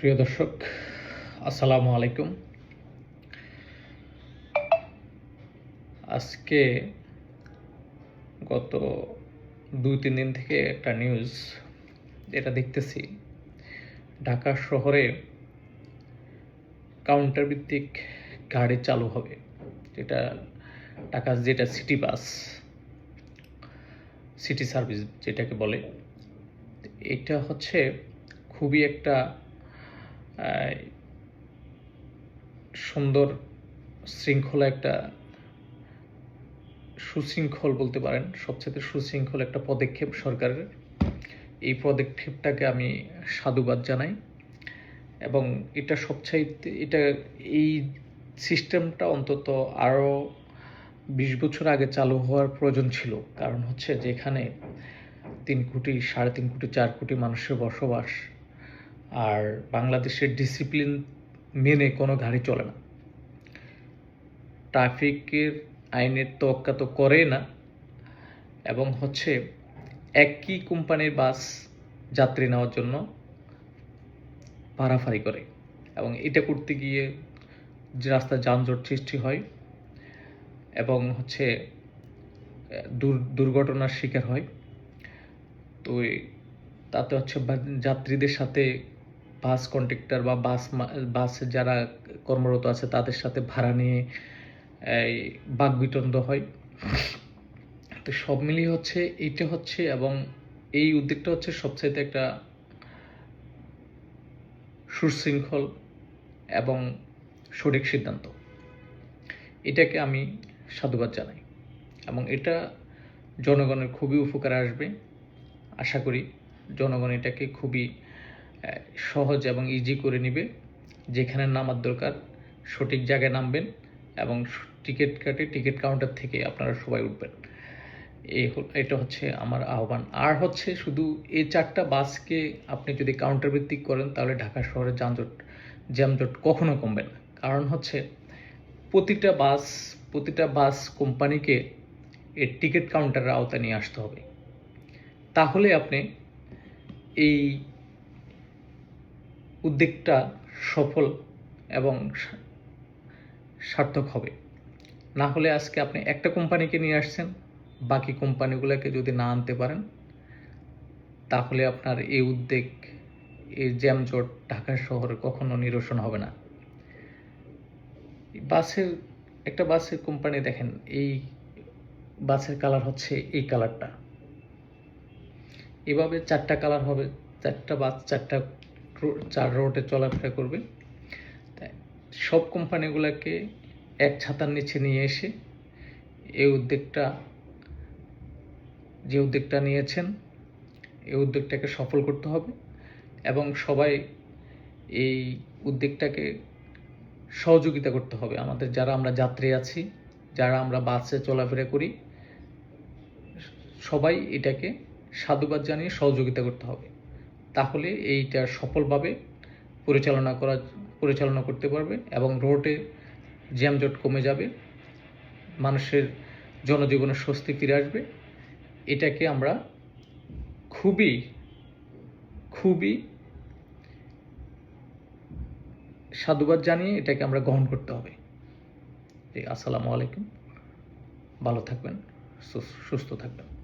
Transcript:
প্রিয় দর্শক, আসসালামু আলাইকুম। আজকে গত দুই, তিন দিন থেকে একটা নিউজ যেটা দেখতেছি, ঢাকা শহরে কাউন্টার ভিত্তিক গাড়ি চালু হবে, যেটা ঢাকা যেটা সিটি বাস সিটি সার্ভিস যেটাকে বলে, এটা হচ্ছে খুবই একটা সুন্দর শৃঙ্খলা একটা সুশৃঙ্খল বলতে পারেন সবচেয়ে সুশৃঙ্খল একটা পদক্ষেপ সরকারের। এই পদক্ষেপটাকে আমি সাধুবাদ জানাই এবং এটা সবচাইতে, এটা এই সিস্টেমটা অন্তত আরও বিশ বছর আগে চালু হওয়ার প্রয়োজন ছিল। কারণ হচ্ছে যেখানে তিন কোটি, সাড়ে তিন কোটি, চার কোটি মানুষের বসবাস আর বাংলাদেশের ডিসিপ্লিন মেনে কোনো গাড়ি চলে না। ট্রাফিকের আইনের তোয়াক্কা তো করে না এবং হচ্ছে একই কোম্পানির বাস যাত্রী নেওয়ার জন্য পারাফারি করে এবং এটা করতে গিয়ে যে রাস্তায় যানজট সৃষ্টি হয় এবং হচ্ছে দুর্ঘটনার শিকার হয়। তো তাতে হচ্ছে যাত্রীদের সাথে বাস কন্ট্রাক্টর বা বাস বাসে যারা কর্মরত আছে তাদের সাথে ভাড়া নিয়ে, এই বাকবিতন্ড হয়। তো সব মিলিয়ে হচ্ছে এইটা হচ্ছে এবং এই উদ্যোগটা হচ্ছে সবচাইতে একটা সুশৃঙ্খল এবং সঠিক সিদ্ধান্ত। এটাকে আমি সাধুবাদ জানাই এবং এটা জনগণের খুবই উপকারে আসবে। আশা করি জনগণ এটাকে খুবই সহজ এবং ইজি করে নেবে। যেখানে নামার দরকার, সঠিক জায়গায় নামবেন এবং টিকিট কাটে, টিকিট কাউন্টার থেকে আপনারা সবাই উঠবেন। এই এটা হচ্ছে আমার আহ্বান। আর হচ্ছে শুধু এই চারটা বাসকে আপনি যদি কাউন্টার ভিত্তিক করেন, তাহলে ঢাকা শহরে যানজট জ্যামজট কখনো কমবে না। কারণ হচ্ছে প্রতিটা বাস প্রতিটা বাস কোম্পানিকে এর টিকিট কাউন্টারের আওতায় নিয়ে আসতে হবে। তাহলে আপনি এই উদ্যোগটা সফল এবং সার্থক হবে। না হলে আজকে আপনি একটা কোম্পানিকে নিয়ে আসছেন, বাকি কোম্পানিগুলোকে যদি না আনতে পারেন, তাহলে আপনার এই উদ্যোগ, এই জ্যামজট ঢাকা শহরে কখনো নিরসন হবে না। বাসের, একটা বাসের কোম্পানি দেখেন, এই বাসের কালার হচ্ছে এই কালারটা। এভাবে চারটা কালার হবে, চারটা বাস, চারটা চার রোডে চলাফেরা করবে। সব কোম্পানিগুলোকে এক ছাতার নিচে নিয়ে এসে এই উদ্যোগটা, যে উদ্যোগটা নিয়েছেন এই উদ্যোগটাকে সফল করতে হবে এবং সবাই এই উদ্যোগটাকে সহযোগিতা করতে হবে। আমাদের যারা আমরা যাত্রী আছি, যারা আমরা বাসে চলাফেরা করি, সবাই এটাকে সাধুবাদ জানিয়ে সহযোগিতা করতে হবে। তাহলে এইটা সফলভাবে পরিচালনা করা, পরিচালনা করতে পারবে এবং রোডে জ্যামজট কমে যাবে, মানুষের জনজীবনে স্বস্তি ফিরে আসবে। এটাকে আমরা খুবই খুবই সাধুবাদ জানিয়ে এটাকে আমরা গ্রহণ করতে হবে। আসসালামু আলাইকুম। ভালো থাকবেন সুস- সুস্থ থাকবেন।